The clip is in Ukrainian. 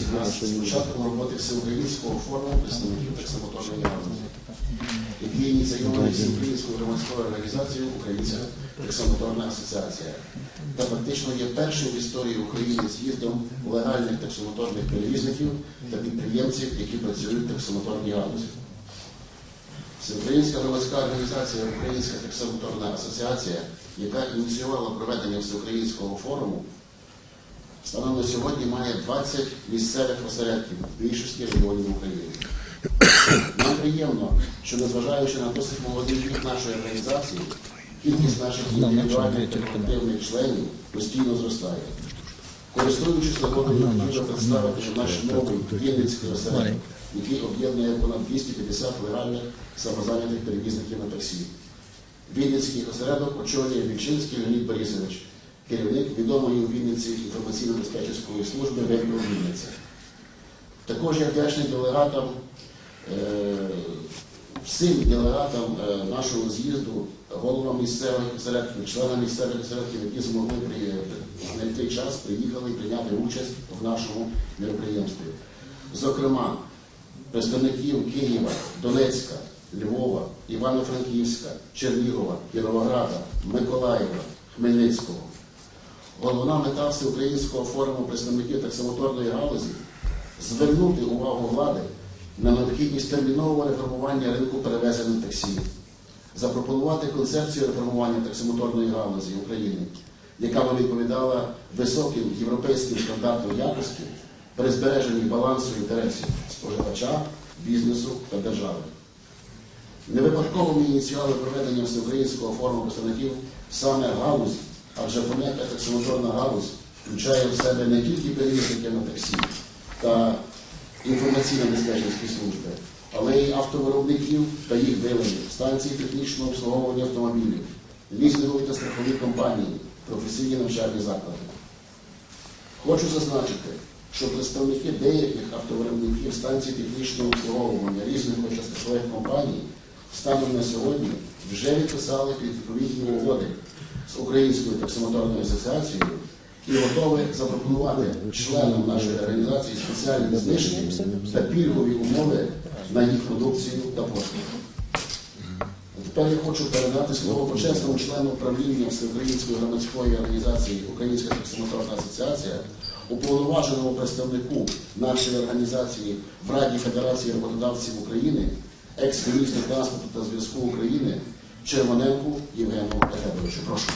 всіх нас з початком роботи всеукраїнського форуму представників таксомоторної галузі, який ініційований всеукраїнською громадською організацією Українська таксомоторна асоціація та фактично є першим в історії України з'їздом легальних таксомоторних перевізників та підприємців, які працюють в таксомоторній галузі. Всеукраїнська громадська організація Українська таксомоторна асоціація, яка ініціювала проведення всеукраїнського форуму, станом на сьогодні має 20 місцевих осередків в більшості регіонів України. Нам приємно, що незважаючи на досить молодий вік нашої організації, кількість наших індивідуальних та колективних членів постійно зростає. Користуючись нагодою, хотів би представити наш новий Вінницький осередок, який об'єднує понад 250 легальних самозайнятих перевізників на таксі. Вінницький осередок очолює Вільчинський Леонід Борисович, керівник відомої у Вінниці інформаційно-диспетчерської служби ВЕКО Вінниці. Також я вдячний делегатам, е, всім делегатам е, нашого з'їзду, головам місцевих осередків, членам місцевих осередків, які змогли знайти час, приїхали і прийняти участь в нашому мероприємстві. Зокрема, представників Києва, Донецька, Львова, Івано-Франківська, Чернігова, Кіровограда, Миколаєва, Хмельницького. Головна мета Всеукраїнського форуму представників таксомоторної галузі звернути увагу влади на необхідність термінового реформування ринку перевезення таксі, запропонувати концепцію реформування таксомоторної галузі України, яка би відповідала високим європейським стандартам якості при збереженні балансу інтересів споживача, бізнесу та держави. Не випадково ми ініціювали проведення всеукраїнського форуму представників саме галузі, адже поняття таксомоторна галузь включає в себе не тільки перевізники на таксі та інформаційно-диспетчерські служби, але й автовиробників та їх дилерів, станції технічного обслуговування автомобілів, лізингові та страхові компанії, професійні навчальні заклади. Хочу зазначити, що представники деяких автовиробників станцій технічного обслуговування різних та компаній станом на сьогодні вже відписали відповідні угоди з Українською таксомоторною асоціацією і готові запропонувати членам нашої організації спеціальні знижки та пільгові умови на їх продукцію та послуги. Тепер я хочу передати слово почесному члену управління Всеукраїнської громадської організації Українська таксомоторна асоціація, уповноваженому представнику нашої організації в Раді Федерації роботодавців України, екс-міністру транспорту та зв'язку України Червоненку Євгену Ефедовичу. Прошу.